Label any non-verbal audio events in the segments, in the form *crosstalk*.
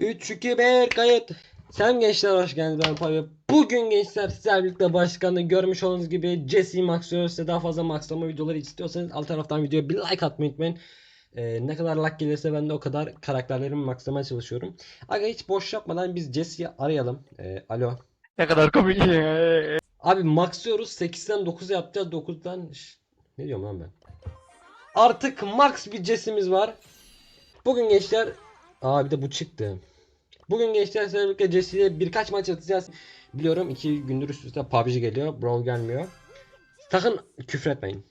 3, 2, 1 kayıt. Selam gençler hoş geldiniz ben Pavi. Bugün gençler sizlerle birlikte başkanı görmüş olduğunuz gibi Jesse maxlıyoruz. Size daha fazla maxlama videoları istiyorsanız alt taraftan videoya bir like atmayı unutmayın. Ee, ne kadar like gelirse ben de o kadar karakterlerimi maxlamaya çalışıyorum. Aga hiç boş yapmadan biz Jesse'yi arayalım. Ee, alo. Ne kadar komik. Abi maxlıyoruz 8'den 9'a yapacağız 9'dan Şş, ne diyorum lan ben. Artık max bir Jesse'miz var. Bugün gençler Aa bir de bu çıktı. Bugün gençler sizlerle birlikte Jesse birkaç maç atacağız. Biliyorum iki gündür üst üste PUBG geliyor. Brawl gelmiyor. Sakın küfretmeyin.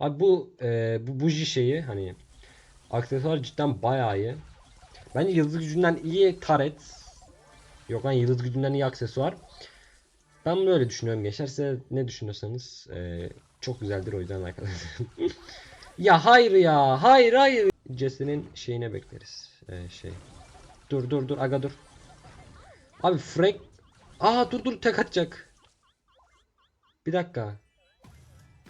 Abi bu e, bu buji şeyi hani aksesuar cidden bayağı iyi. Bence yıldız gücünden iyi taret. Yok lan yıldız gücünden iyi aksesuar. Ben böyle düşünüyorum gençler. Size ne düşünüyorsanız e, çok güzeldir o yüzden arkadaşlar. *laughs* ya hayır ya. Hayır hayır. Jesse'nin şeyine bekleriz. E, şey. Dur dur dur aga dur. Abi Frank. Aa dur dur tek atacak. Bir dakika.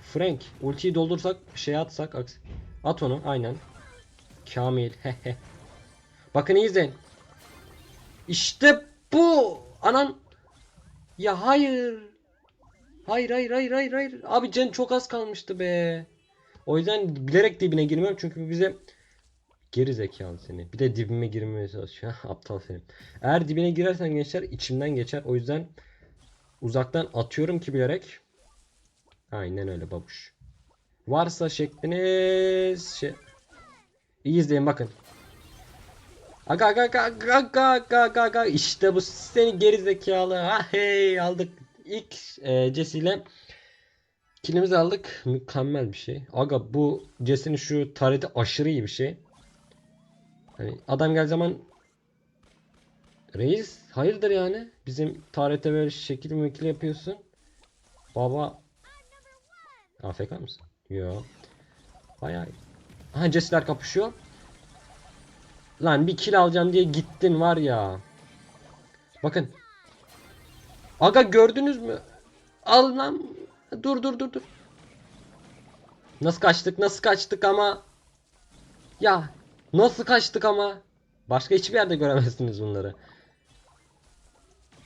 Frank ultiyi doldursak şey atsak at onu aynen. Kamil hehe. Bakın iyi izleyin. İşte bu anan. Ya hayır. Hayır hayır hayır hayır hayır. Abi can çok az kalmıştı be. O yüzden bilerek dibine girmiyorum çünkü bize geri zekalı seni. Bir de dibime girmeye çalışıyor. *laughs* Aptal seni. Eğer dibine girersen gençler içimden geçer. O yüzden uzaktan atıyorum ki bilerek. Aynen öyle babuş. Varsa şekliniz şey. İyi izleyin bakın. Aga aga aga aga aga aga aga işte bu seni geri zekalı. Ha hey aldık. İlk e, Jesse ile kilimizi aldık. Mükemmel bir şey. Aga bu Jesse'nin şu tarihte aşırı iyi bir şey. Hani adam gel zaman Reis hayırdır yani? Bizim tarihte böyle şekil mükil yapıyorsun. Baba AFK mısın? Yo. Bayağı iyi. Aha Jesse'ler kapışıyor. Lan bir kill alacağım diye gittin var ya. Bakın. Aga gördünüz mü? Al lan. Dur dur dur dur. Nasıl kaçtık nasıl kaçtık ama. Ya nasıl kaçtık ama. Başka hiçbir yerde göremezsiniz bunları.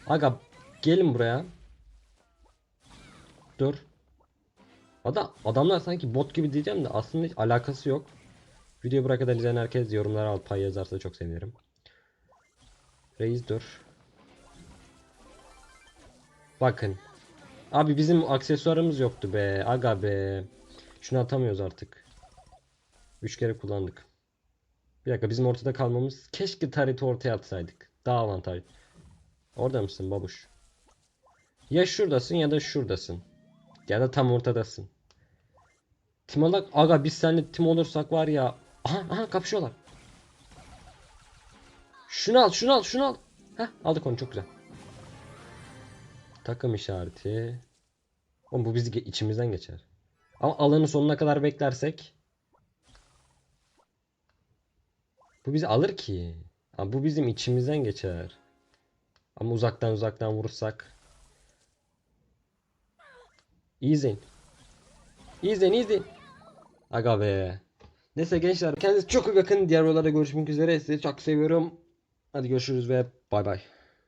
Aga gelin buraya. Dur. Ada adamlar sanki bot gibi diyeceğim de aslında hiç alakası yok. Videoyu buraya izleyen herkes yorumlara al pay yazarsa çok sevinirim. Reis dur. Bakın. Abi bizim aksesuarımız yoktu be. Aga be. Şunu atamıyoruz artık. Üç kere kullandık. Bir dakika bizim ortada kalmamız. Keşke tarihte ortaya atsaydık. Daha avantaj. Orada mısın babuş? Ya şuradasın ya da şuradasın. Ya da tam ortadasın. Tim olarak aga biz seninle tim olursak var ya. Aha aha kapışıyorlar. Şunu al şunu al şunu al. Heh aldık onu çok güzel. Takım işareti. Oğlum bu bizi içimizden geçer. Ama alanın sonuna kadar beklersek. Bu bizi alır ki. Ama bu bizim içimizden geçer. Ama uzaktan uzaktan vurursak. İzleyin iyi izleyin. Aga be. Neyse gençler kendinize çok iyi bakın. Diğer videolarda görüşmek üzere. Sizi çok seviyorum. Hadi görüşürüz ve bay bay.